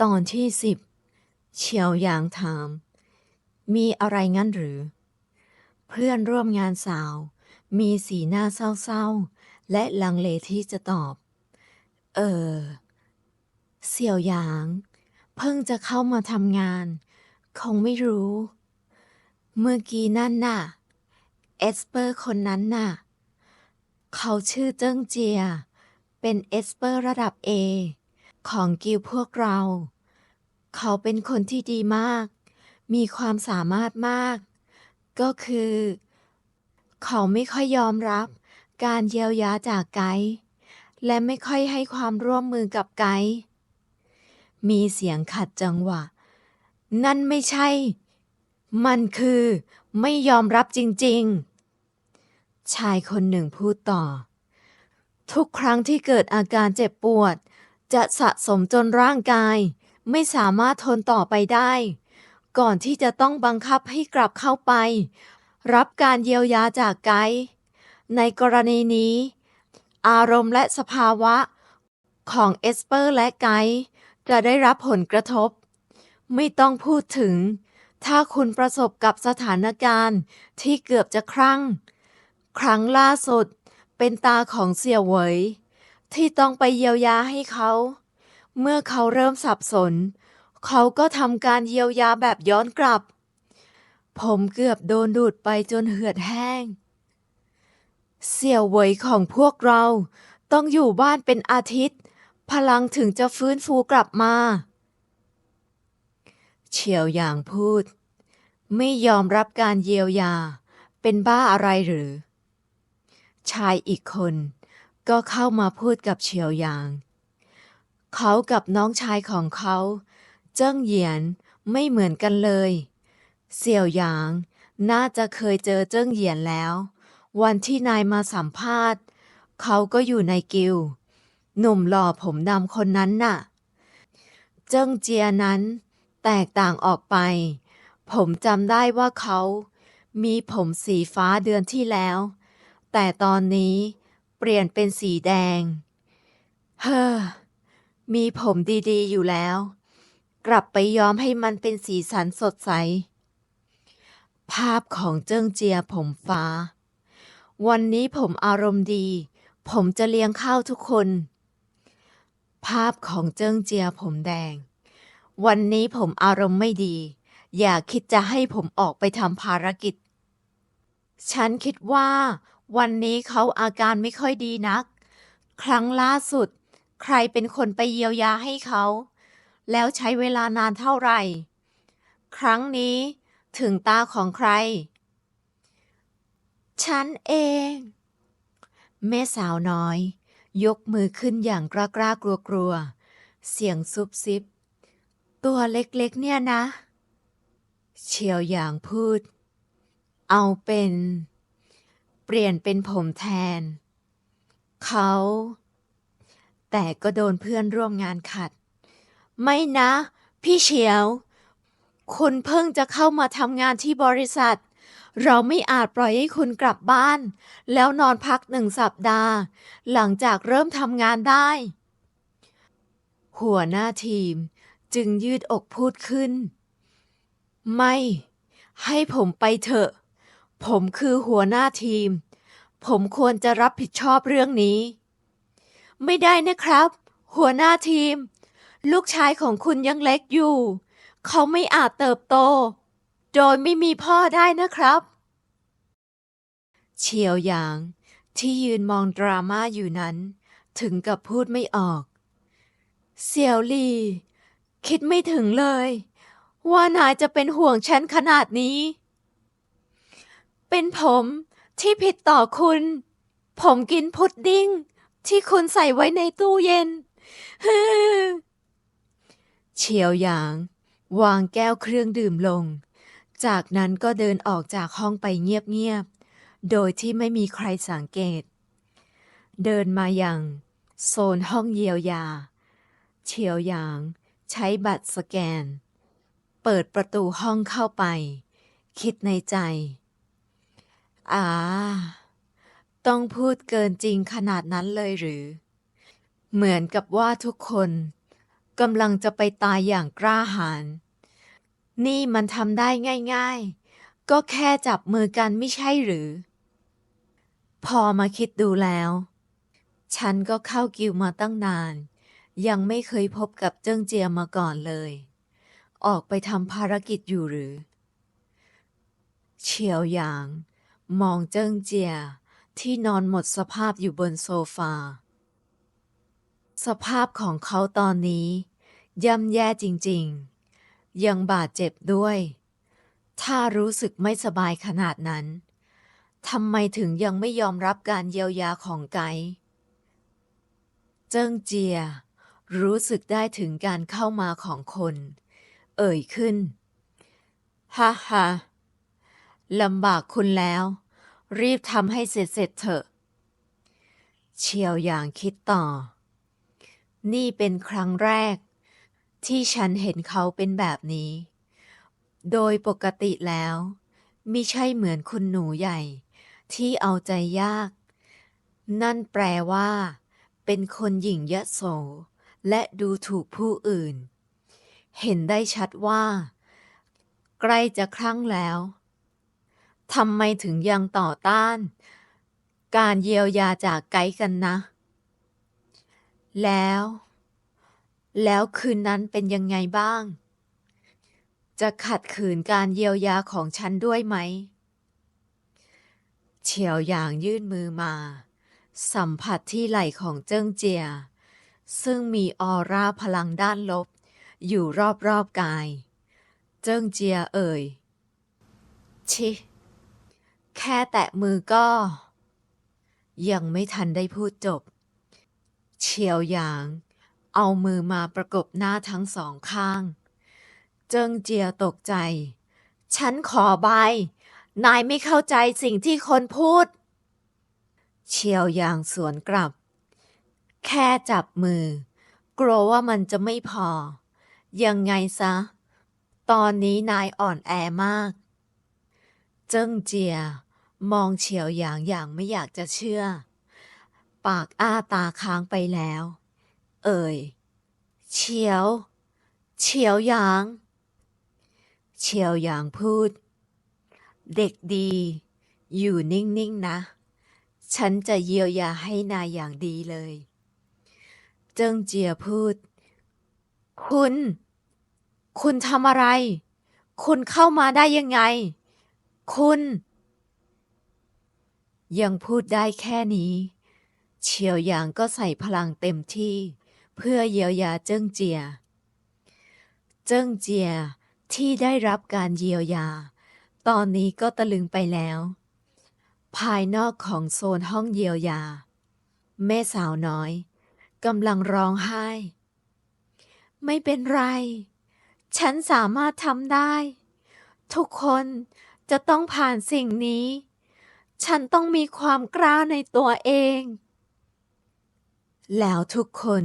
ตอนที่สิบเฉียวหยางถาม มีอะไรงั้นหรือ เพื่อนร่วมงานสาว มีสีหน้าเศร้าๆ และลังเลที่จะตอบ เออ เสี่ยวหยาง เพิ่งจะเข้ามาทำงาน คงไม่รู้ เมื่อกี้นั่นน่ะ เอสเปอร์คนนั้นน่ะ เขาชื่อเจิ้งเจีย เป็นเอสเปอร์ระดับ A ของกิลพวกเรา เขาเป็นคนที่ดีมาก มีความสามารถมาก ก็คือ เขาไม่ค่อยยอมรับการเยียวยาจากไกด์และไม่ค่อยให้ความร่วมมือกับไกด์มีเสียงขัดจังหวะ นั่นไม่ใช่ มันคือไม่ยอมรับจริงๆ ชายคนหนึ่งพูดต่อ ทุกครั้งที่เกิดอาการเจ็บปวด จะสะสมจนร่างกาย ไม่สามารถทนต่อไปได้ ก่อนที่จะต้องบังคับให้กลับเข้าไป รับการเยียวยาจากไกด์ในกรณีนี้ อารมณ์และสภาวะ ของเอสเปอร์และไกด์จะได้รับผลกระทบ ไม่ต้องพูดถึง ถ้าคุณประสบกับสถานการณ์ที่เกือบจะครั่ง ครั้งล่าสุดเป็นตาของเสี่ยวเหวย ที่ต้องไปเยียวยาให้เขา เมื่อเขาเริ่มสับสน เขาก็ทำการเยียวยาแบบย้อนกลับ ผมเกือบโดนดูดไปจนเหือดแห้ง เสี่ยวเวยของพวกเราต้องอยู่บ้านเป็นอาทิตย์ พลังถึงจะฟื้นฟูกลับมา เฉียวหยางพูด ไม่ยอมรับการเยียวยา เป็นบ้าอะไรหรือ ชายอีกคน ก็เข้ามาพูดกับเฉียวหยาง เขากับน้องชายของเขา เจิ้งเหยียนไม่เหมือนกันเลย เสี่ยวหยางน่าจะเคยเจอเจิ้งเหยียนแล้ว วันที่นายมาสัมภาษณ์ เขาก็อยู่ในกิลด์หนุ่มหล่อผมดำคนนั้นน่ะ เจิ้งเจียนั้น แตกต่างออกไป ผมจำได้ว่าเขา มีผมสีฟ้าเดือนที่แล้ว แต่ตอนนี้ เปลี่ยนเป็นสีแดง เฮ้อ มีผมดีๆ อยู่แล้ว กลับไปย้อมให้มันเป็นสีสันสดใส ภาพของเจิ้งเจียผมฟ้า วันนี้ผมอารมณ์ดี ผมจะเลี้ยงข้าวทุกคน ภาพของเจิ้งเจียผมแดง วันนี้ผมอารมณ์ไม่ดี อย่าคิดจะให้ผมออกไปทำภารกิจฉันคิดว่าวันนี้เขาอาการไม่ค่อยดีนัก ครั้งล่าสุด ใครเป็นคนไปเยียวยาให้เขา แล้วใช้เวลานานเท่าไหร่ ครั้งนี้ถึงตาของใคร ฉันเอง แม่สาวน้อย ยกมือขึ้นอย่างกล้ากล้ากลัวกลัว เสียงซุบซิบ ตัวเล็กๆเนี่ยนะเฉียวหยางพูด เอาเป็น เปลี่ยนเป็นผมแทน เขา แต่ก็โดนเพื่อนร่วมงานขัด ไม่นะ พี่เฉียว คุณเพิ่งจะเข้ามาทำงานที่บริษัท เราไม่อาจปล่อยให้คุณกลับบ้าน แล้วนอนพักหนึ่งสัปดาห์ หลังจากเริ่มทำงานได้ หัวหน้าทีมจึงยืดอกพูดขึ้น ไม่ ให้ผมไปเถอะ ผมคือหัวหน้าทีม ผมควรจะรับผิดชอบเรื่องนี้ ไม่ได้นะครับ หัวหน้าทีม ลูกชายของคุณยังเล็กอยู่ เขาไม่อาจเติบโต โดยไม่มีพ่อได้นะครับ เฉียวหยาง ที่ยืนมองดราม่าอยู่นั้น ถึงกับพูดไม่ออก เสี่ยวหลี่คิดไม่ถึงเลย ว่านายจะเป็นห่วงฉันขนาดนี้ เป็นผมที่ผิดต่อคุณ ผมกินพุดดิ้ง ที่คุณใส่ไว้ในตู้เย็นเฉียวหยาง วางแก้วเครื่องดื่มลง จากนั้นก็เดินออกจากห้องไปเงียบๆ โดยที่ไม่มีใครสังเกต เดินมาอย่างโซนห้องเยียวยา เฉียวหยางใช้บัตรสแกน เปิดประตูห้องเข้าไป คิดในใจ อ่าต้องพูดเกินจริงขนาดนั้นเลยหรือ เหมือนกับว่าทุกคนกำลังจะไปตายอย่างกล้าหาญ นี่มันทำได้ง่ายๆ ก็แค่จับมือกันไม่ใช่หรือ พอมาคิดดูแล้ว ฉันก็เข้ากิวมาตั้งนาน ยังไม่เคยพบกับเจิ้งเจียมาก่อนเลย ออกไปทำภารกิจอยู่หรือ เฉียวหยาง มองเจิ้งเจีย ที่นอนหมดสภาพอยู่บนโซฟา สภาพของเขาตอนนี้ ย่ำแย่จริงๆ ยังบาดเจ็บด้วย ถ้ารู้สึกไม่สบายขนาดนั้นทำไมถึงยังไม่ยอมรับการเยียวยาของไกด์เจิ้งเจีย รู้สึกได้ถึงการเข้ามาของคน เอ่ยขึ้น ฮ่าฮ่าลำบากคุณแล้ว รีบทำให้เสร็จเสร็จเถอะ เชียวอย่างคิดต่อ นี่เป็นครั้งแรก ที่ฉันเห็นเขาเป็นแบบนี้ โดยปกติแล้วมิใช่เหมือนคุณหนูใหญ่ ที่เอาใจยาก นั่นแปลว่า เป็นคนหยิ่งยโส และดูถูกผู้อื่น เห็นได้ชัดว่า ใกล้จะคลั่งแล้ว ทำไมถึงยังต่อต้าน การเยียวยาจากไกด์กันนะ แล้ว แล้วคืนนั้นเป็นยังไงบ้าง จะขัดขืนการเยียวยาของฉันด้วยไหม เฉียวหยางยื่นมือมา สัมผัสที่ไหล่ของเจิ้งเจีย ซึ่งมีออร่าพลังด้านลบ อยู่รอบๆกาย เจิ้งเจียเอ่ยชิ แค่แตะมือก็ ยังไม่ทันได้พูดจบเฉียวหยาง เอามือมาประกบหน้าทั้งสองข้าง เจิงเจียตกใจ ฉันขอบายนายไม่เข้าใจสิ่งที่คนพูดเฉียวหยางสวนกลับ แค่จับมือ กลัวว่ามันจะไม่พอ ยังไงซะ ตอนนี้นายอ่อนแอมาก เจิ้งเจีย มองเฉียวหยางอย่างไม่อยากจะเชื่อ ปากอ้าตาค้างไปแล้ว เอ่ย เฉียว เฉียวหยาง เฉียวหยางพูด เด็กดี อยู่นิ่งๆนะฉันจะเยียวยาให้นายอย่างดีเลย เจิงเจียพูด คุณ คุณทำอะไร คุณเข้ามาได้ยังไง คุณ ยังพูดได้แค่นี้ เฉียวหยางก็ใส่พลังเต็มที่ เพื่อเยียวยาเจิ้งเจีย เจิ้งเจียที่ได้รับการเยียวยา ตอนนี้ก็ตะลึงไปแล้ว ภายนอกของโซนห้องเยียวยา แม่สาวน้อยกำลังร้องไห้ ไม่เป็นไร ฉันสามารถทำได้ ทุกคนจะต้องผ่านสิ่งนี้ ฉันต้องมีความกล้าในตัวเอง แล้วทุกคน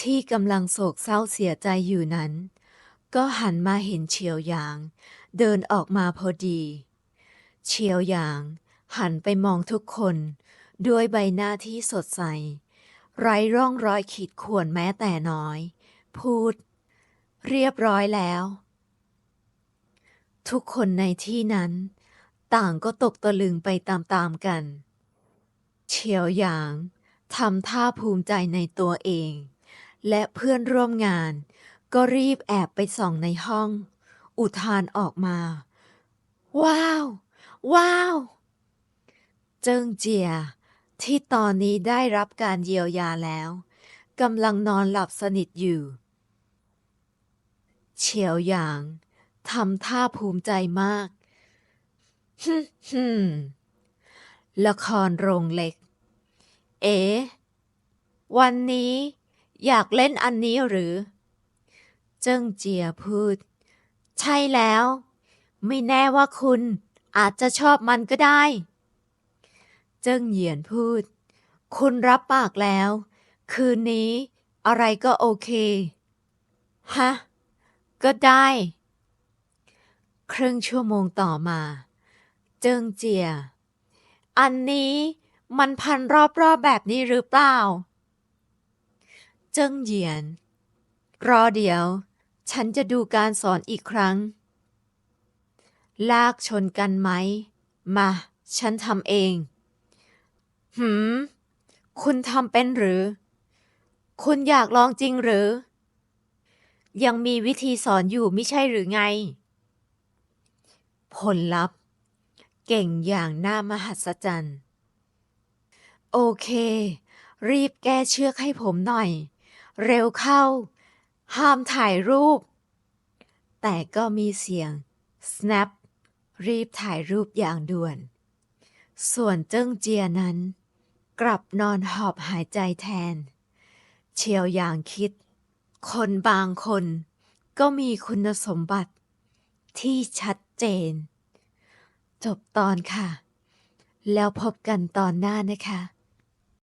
ที่กำลังโศกเศร้าเสียใจอยู่นั้น ก็หันมาเห็นเฉียวหยาง เดินออกมาพอดี เฉียวหยาง หันไปมองทุกคน ด้วยใบหน้าที่สดใส ไร้ร่องรอยขีดข่วนแม้แต่น้อย พูด เรียบร้อยแล้ว ทุกคนในที่นั้น ต่างก็ตกตะลึงไปตามๆกัน เฉียวหยางทำท่าภูมิใจในตัวเอง และเพื่อนร่วมงาน ก็รีบแอบไปส่องในห้อง อุทานออกมา ว้าว ว้าว เจิ้งเจีย ที่ตอนนี้ได้รับการเยียวยาแล้วกำลังนอนหลับสนิทอยู่ เฉียวหยางทำท่าภูมิใจมาก ฮึมละครโรงเล็ก เอ๋ วันนี้อยากเล่นอันนี้หรือ เจิ้งเจียพูด ใช่แล้ว ไม่แน่ว่าคุณอาจจะชอบมันก็ได้ เจิ้งเหยียนพูด คุณรับปากแล้ว คืนนี้อะไรก็โอเค ฮะ ก็ได้ ครึ่งชั่วโมงต่อมา เจิงเจีย อันนี้มันพันรอบๆแบบนี้หรือเปล่า เจิงเหยียน รอเดี๋ยว ฉันจะดูการสอนอีกครั้ง ลากชนกันไหม มา ฉันทำเอง หืม คุณทำเป็นหรือ คุณอยากลองจริงหรือ ยังมีวิธีสอนอยู่ไม่ใช่หรือไง ผลลัพธ์ เก่งอย่างน่ามหัศจรรย์ โอเค รีบแก้เชือกให้ผมหน่อย เร็วเข้า ห้ามถ่ายรูป แต่ก็มีเสียง snap รีบถ่ายรูปอย่างด่วน ส่วนเจิ้งเจียนั้น กลับนอนหอบหายใจแทน เชียวอย่างคิด คนบางคนก็มีคุณสมบัติที่ชัดเจน จบตอนค่ะ แล้วพบกันตอนหน้านะคะ